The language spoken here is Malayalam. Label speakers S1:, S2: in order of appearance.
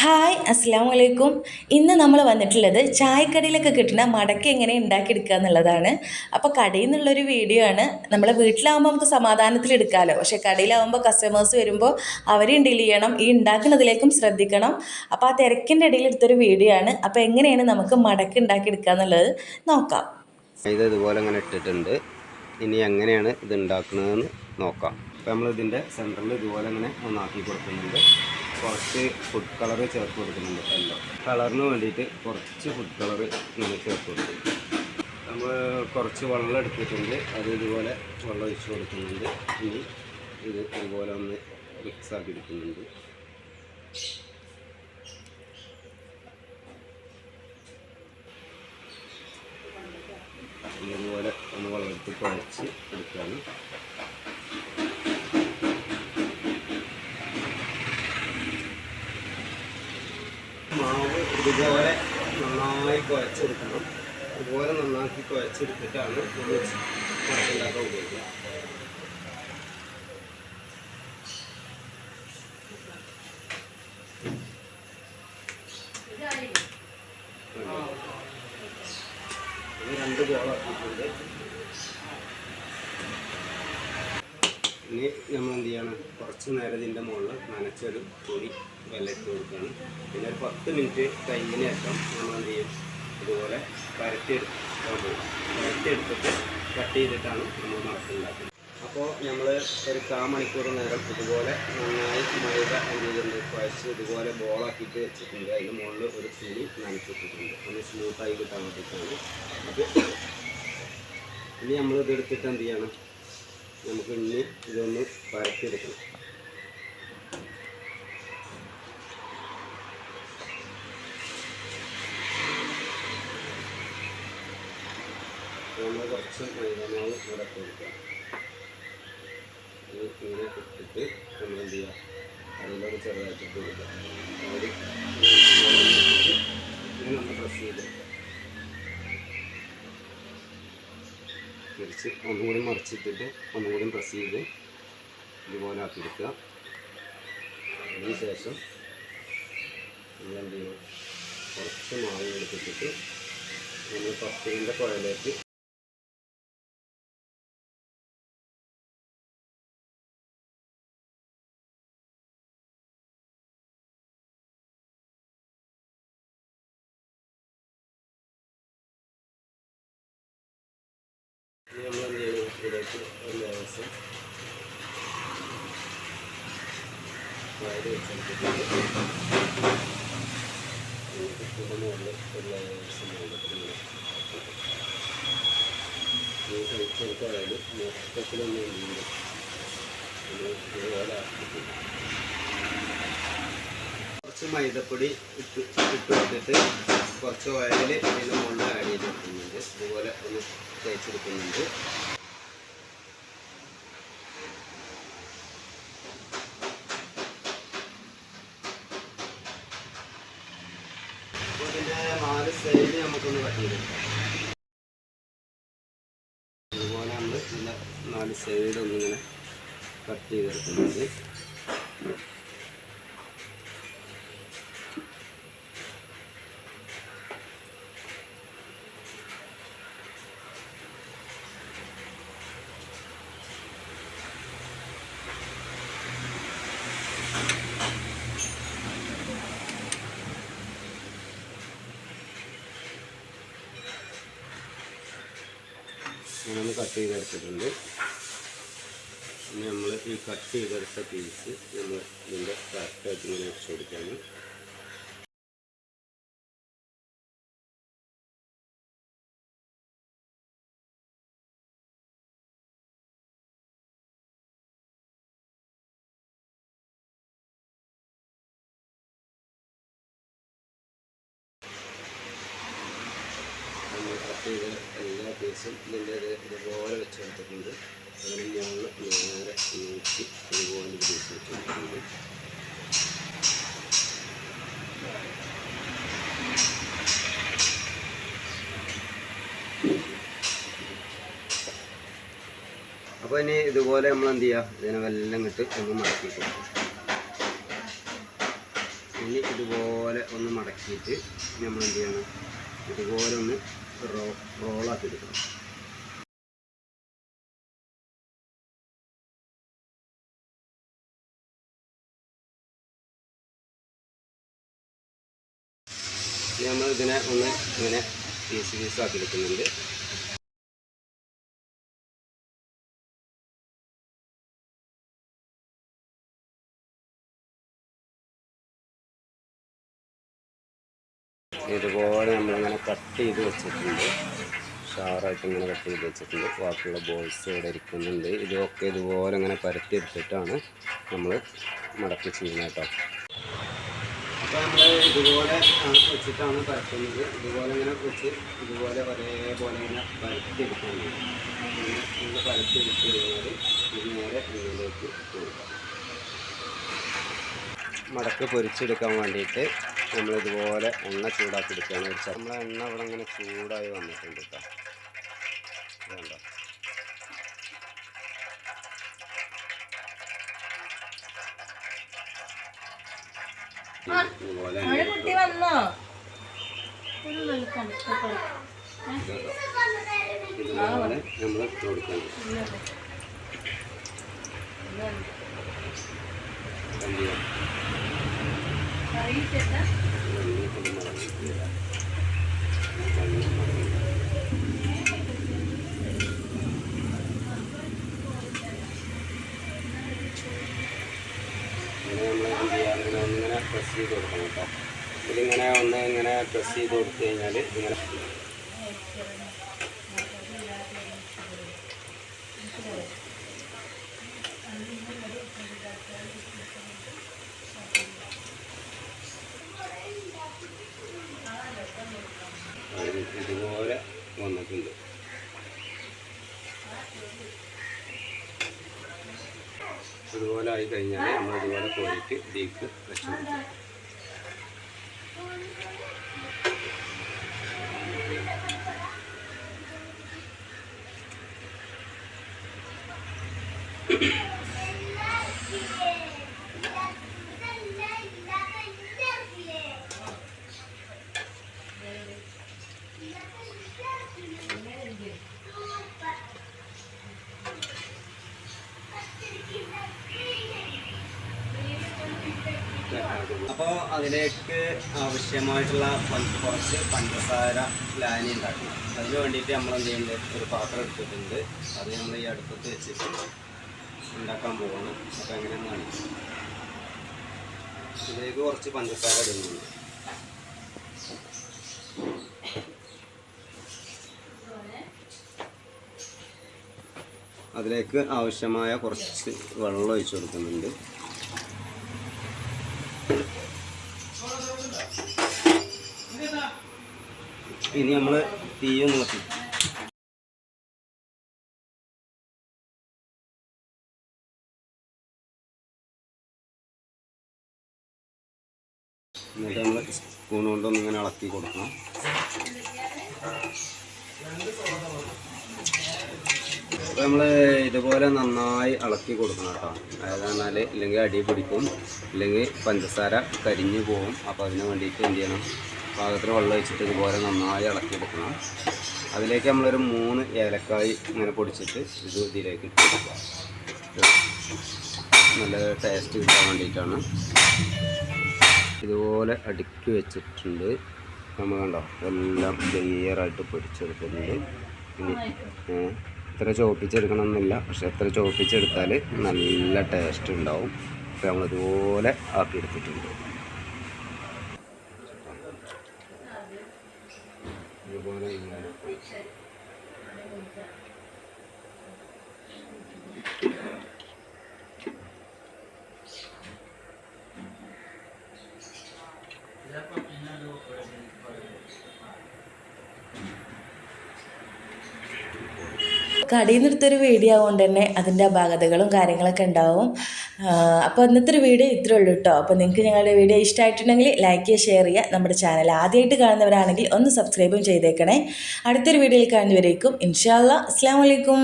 S1: ഹായ് അസ്സാം വലൈക്കും ഇന്ന് നമ്മൾ വന്നിട്ടുള്ളത് ചായക്കടയിലൊക്കെ കിട്ടുന്ന മടക്ക എങ്ങനെ ഉണ്ടാക്കിയെടുക്കുക എന്നുള്ളതാണ്. അപ്പോൾ കടയിൽ നിന്നുള്ളൊരു വീഡിയോ ആണ്. നമ്മളെ വീട്ടിലാവുമ്പോൾ നമുക്ക് സമാധാനത്തിൽ എടുക്കാമല്ലോ പക്ഷേ കടയിലാവുമ്പോൾ കസ്റ്റമേഴ്സ് വരുമ്പോൾ അവരെയും ഡീൽ ചെയ്യണം. ഈ ഉണ്ടാക്കുന്നതിലേക്കും ശ്രദ്ധിക്കണം. അപ്പോൾ ആ തിരക്കിന്റെ ഇടയിൽ എടുത്തൊരു വീഡിയോ ആണ്. അപ്പോൾ എങ്ങനെയാണ് നമുക്ക് മടക്ക് ഉണ്ടാക്കിയെടുക്കുക എന്നുള്ളത് നോക്കാം.
S2: ഇത് ഇതുപോലെ അങ്ങനെ ഇട്ടിട്ടുണ്ട്. ഇനി എങ്ങനെയാണ് ഇത് ഉണ്ടാക്കുന്നതെന്ന് നോക്കാം. അപ്പോൾ നമ്മൾ ഇതിന്റെ സെന്ററിൽ ഇതുപോലെ അങ്ങനെ ഒന്നാക്കി കൊടുക്കുന്നുണ്ട്. കുറച്ച് ഫുഡ് കളർ ചേർത്ത് കൊടുക്കുന്നുണ്ട് എല്ലാം കളറിന് വേണ്ടിയിട്ട് കുറച്ച് ഫുഡ് കളർ നമ്മൾ ചേർത്ത് കൊടുക്കും. നമ്മൾ കുറച്ച് വെള്ളം എടുത്തിട്ടുണ്ട്. അത് ഇതുപോലെ വെള്ളം ഒഴിച്ച് കൊടുക്കുന്നുണ്ട്. ഇനി ഇത് ഇതുപോലെ ഒന്ന് മിക്സ് ആക്കി എടുക്കുന്നുണ്ട്. ഇതുപോലെ ഒന്ന് വെള്ളം എടുത്ത് കുഴച്ച് എടുക്കുകയാണ് മാവ് ഇതുപോലെ നന്നായി കുഴച്ചെടുക്കണം. ഇതുപോലെ നന്നാക്കി കുഴച്ചെടുത്തിട്ടാണ് നമ്മൾ ഉണ്ടാക്കാൻ ഉപയോഗിക്കുക രണ്ട് ഇനി നമ്മൾ എന്ത് ചെയ്യണം? കുറച്ച് നേരം ഇതിന്റെ മുകളിൽ നനച്ചൊരു പൊടി വെള്ളം ഇട്ട് കൊടുക്കുകയാണ്. പിന്നെ ഒരു പത്ത് മിനിറ്റ് കഴിഞ്ഞതിന് ശേഷം നമ്മൾ എന്ത് ചെയ്യും? ഇതുപോലെ പരത്തിയെടുക്കാൻ പോകും പരത്തിയെടുത്തിട്ട് കട്ട് ചെയ്തിട്ടാണ് നമ്മൾ മറക്കുണ്ടാക്കുന്നത് അപ്പോൾ നമ്മൾ ഒരു കാ മണിക്കൂർ നേരം ഇതുപോലെ നന്നായി മൈദ എന്ത് ചെയ്തിട്ടുണ്ട്? കുഴച്ച് ഇതുപോലെ ബോളാക്കിയിട്ട് വെച്ചിട്ടുണ്ട്. അതിന്റെ മുകളിൽ ഒരു തുണി നനച്ചിട്ടിട്ടുണ്ട്. ഒന്ന് സ്മൂത്തായി കിട്ടാൻ വേണ്ടിയിട്ടാണ്. അപ്പോൾ ഇനി നമ്മൾ ഇത് എടുത്തിട്ട് എന്ത് ചെയ്യണം? നമുക്ക് ഇനി ഇതൊന്ന് പരത്തിയെടുക്കണം നമ്മൾ കുറച്ച് മൈദമാവ് ഇവിടെ കൊടുക്കുക ഇത് ഇങ്ങനെ ഇട്ടിട്ട് നമ്മൾ എന്ത് ചെയ്യുക അതിലൊക്കെ ചെറുതായിട്ട് കൊടുക്കുക ഒരു ഒന്ന് പ്രസ് ചെയ്ത് തിരിച്ച് ഒന്നുകൂടി മറിച്ചിട്ടിട്ട് ഒന്നുകൂടി പ്രസ് ചെയ്ത് ഇതുപോലെ ആക്കിയെടുക്കുക. അതിന് ശേഷം നമ്മൾ എന്ത് ചെയ്യണം കുറച്ച് മാവ് എടുത്തിട്ട് നമ്മൾ പത്തിന്റെ കുഴലേക്ക് നമ്മൾ എന്ത് ചെയ്യണം ഇതിലേക്ക് ഒരു ലേശം വയറ് വെച്ചെടുത്തിട്ട് ഇതിന്റെ ഒരു ഈ കഴിച്ചെടുത്തായാലും മൊത്തത്തിലൊന്നും ഇല്ല ഇതുപോലെ കുറച്ച് മൈദപ്പൊടി ഇട്ട് ഇട്ട് കൊടുത്തിട്ട് കുറച്ച് ഓയിൽ ഇതിന് മുകളിൽ ആഡ് ചെയ്ത് കൊടുക്കുന്നുണ്ട് ഇതുപോലെ ഒന്ന് തേച്ചെടുക്കുന്നുണ്ട്. നമുക്കൊന്ന് കട്ട് ചെയ്തെടുക്കാം അതുപോലെ നമ്മൾ നാല് സൈഡ് ഒന്നിങ്ങനെ കട്ട് ചെയ്തെടുക്കുന്നുണ്ട്. ഇങ്ങനെ കട്ട് ചെയ്തെടുത്തിട്ടുണ്ട്. പിന്നെ നമ്മൾ ഈ കട്ട് ചെയ്തെടുത്ത പീസ് നമ്മൾ ഇതിന്റെ കറക്റ്റായിട്ട് ഇങ്ങനെ വെച്ച് കൊടുക്കുകയാണ് പീസും ഇതിന്റെ ഇത് ഇതുപോലെ വെച്ച് കൊടുത്തിട്ടുണ്ട് അതിന് മുകളിൽ നേരെ നീക്കി ഇതുപോലെ വെച്ച് കൊടുത്തിട്ടുണ്ട് അപ്പോൾ ഇനി ഇതുപോലെ നമ്മൾ എന്ത് ചെയ്യുക? ഇതിനെ വെല്ലം ഇട്ട് ഒന്ന് മടക്കി കൊടുക്കും ഇനി ഇതുപോലെ ഒന്ന് മടക്കിയിട്ട് നമ്മൾ എന്ത് ചെയ്യണം? ഇതുപോലെ ഒന്ന് റോ റോളാക്കി എടുക്കണം നമ്മൾ ഇതിനെ ഒന്ന് ഇങ്ങനെ പീസ് പീസാക്കി എടുക്കുന്നുണ്ട് കട്ട് ചെയ്ത് വെച്ചിട്ടുണ്ട്. ഷാറായിട്ട് ഇങ്ങനെ കട്ട് ചെയ്ത് വെച്ചിട്ടുണ്ട്. ബാക്കിയുള്ള ബോൾസ് ഇവിടെ ഇരിക്കുന്നുണ്ട്. ഇതൊക്കെ ഇതുപോലെ ഇങ്ങനെ പരത്തി എടുത്തിട്ടാണ് നമ്മൾ മടക്കി ചെയ്യുന്നത് കേട്ടോ. അപ്പോൾ നമ്മൾ ഇതുപോലെ വെച്ചിട്ടാണ് പരത്തുന്നത്. ഇതുപോലെ ഇങ്ങനെ വെച്ച് ഇതുപോലെ ഒരേപോലെ ഇങ്ങനെ പരത്തി എടുക്കുന്നുണ്ട് ഇങ്ങനെ നമ്മൾ പരത്തി എടുത്ത് കഴിഞ്ഞാൽ ഇത് നേരെ ഇതിലേക്ക് കൊടുക്കാം മടക്ക് പൊരിച്ചെടുക്കാൻ വേണ്ടിയിട്ട് നമ്മൾ ഇതുപോലെ എണ്ണ ചൂടാക്കി എടുക്കുകയാണ് വെച്ചാൽ നമ്മളെ എണ്ണ ഇവിടെ ഇങ്ങനെ ചൂടായി വന്നിട്ടുണ്ട് കേട്ടോ. വേണ്ട ഇതുപോലെ നമ്മൾ ഇട്ട് കൊടുക്കണം കണ്ടിയോ? ഇങ്ങനെ പ്രസ് ചെയ്ത് കൊടുക്കണം കേട്ടോ. ഇതിലിങ്ങനെ ഒന്ന് ഇങ്ങനെ പ്രസ് ചെയ്ത് കൊടുത്തു കഴിഞ്ഞാൽ ഇങ്ങനെ വന്നിട്ടുണ്ട്. ഇതുപോലെ ആയി കഴിഞ്ഞാൽ നമ്മൾ ഇതുപോലെ കോരിയിട്ട് ഇതിലേക്ക് വെച്ച് കൊടുക്കും. അപ്പോൾ അതിലേക്ക് ആവശ്യമായിട്ടുള്ള കുറച്ച് പഞ്ചസാര ലാനി ഉണ്ടാക്കണം. അതിന് വേണ്ടിയിട്ട് നമ്മൾ എന്ത് ചെയ്യുന്നുണ്ട് ഒരു പാത്രം എടുത്തിട്ടുണ്ട്. അത് നമ്മൾ ഈ അടുപ്പത്ത് വെച്ചിട്ട് ഉണ്ടാക്കാൻ പോകണം അപ്പോൾ എങ്ങനെയാണ് കാണിക്കാം ഇതിലേക്ക് കുറച്ച് പഞ്ചസാര ഇടുന്നുണ്ട്. അതിലേക്ക് ആവശ്യമായ കുറച്ച് വെള്ളം ഒഴിച്ചു കൊടുക്കുന്നുണ്ട്. ഇനി നമ്മൾ തീയൊന്ന് കത്തി എന്നിട്ട് നമ്മൾ സ്പൂൺ കൊണ്ടൊന്ന് ഇങ്ങനെ ഇളക്കി കൊടുക്കണം. നമ്മൾ ഇതുപോലെ നന്നായി ഇളക്കി കൊടുക്കണം കേട്ടോ. അതായത് ഇല്ലെങ്കിൽ അടി പിടിക്കും ഇല്ലെങ്കിൽ പഞ്ചസാര കരിഞ്ഞു പോകും. അപ്പോൾ അതിന് വേണ്ടിയിട്ട് എന്ത് ചെയ്യണം? പാകത്തിന് വെള്ളം ഒഴിച്ചിട്ട് ഇതുപോലെ നന്നായി ഇളക്കി എടുക്കണം അതിലേക്ക് നമ്മളൊരു മൂന്ന് ഏലക്കായ് ഇങ്ങനെ പൊടിച്ചിട്ട് ഇത് ഇതിലേക്ക് ഇട്ട് നല്ല ടേസ്റ്റ് കിട്ടാൻ വേണ്ടിയിട്ടാണ്. ഇതുപോലെ അടുക്കി വെച്ചിട്ടുണ്ട്. നമ്മൾ കണ്ടോ? എല്ലാം ക്ലിയറായിട്ട് പൊടിച്ചെടുക്കുന്നുണ്ട് ഇത്ര ചോപ്പിച്ചെടുക്കണം എന്നില്ല പക്ഷെ എത്ര ചോപ്പിച്ചെടുത്താൽ നല്ല ടേസ്റ്റ് ഉണ്ടാവും. അപ്പോൾ നമ്മളിതുപോലെ ആക്കിയെടുത്തിട്ടുണ്ട്. ഇതുപോലെ ഇങ്ങനെ.
S1: കടയിൽ നിന്നെടുത്തൊരു വീഡിയോ ആയതുകൊണ്ട് തന്നെ അതിന്റെ അപാകതകളും കാര്യങ്ങളൊക്കെ ഉണ്ടാവും. അപ്പോൾ ഇന്നത്തെ ഒരു വീഡിയോ ഇത്രേ ഉള്ളൂ കേട്ടോ അപ്പോൾ നിങ്ങൾക്ക് ഞങ്ങളുടെ വീഡിയോ ഇഷ്ടമായിട്ടുണ്ടെങ്കിൽ ലൈക്ക് ചെയ്യുക ഷെയർ ചെയ്യുക. നമ്മുടെ ചാനൽ ആദ്യമായിട്ട് കാണുന്നവരാണെങ്കിൽ ഒന്ന് സബ്സ്ക്രൈബും ചെയ്തേക്കണേ. അടുത്തൊരു വീഡിയോയിൽ കാണുന്നവരേക്കും. ഇൻഷാല്ല അസ്സാം വലൈക്കും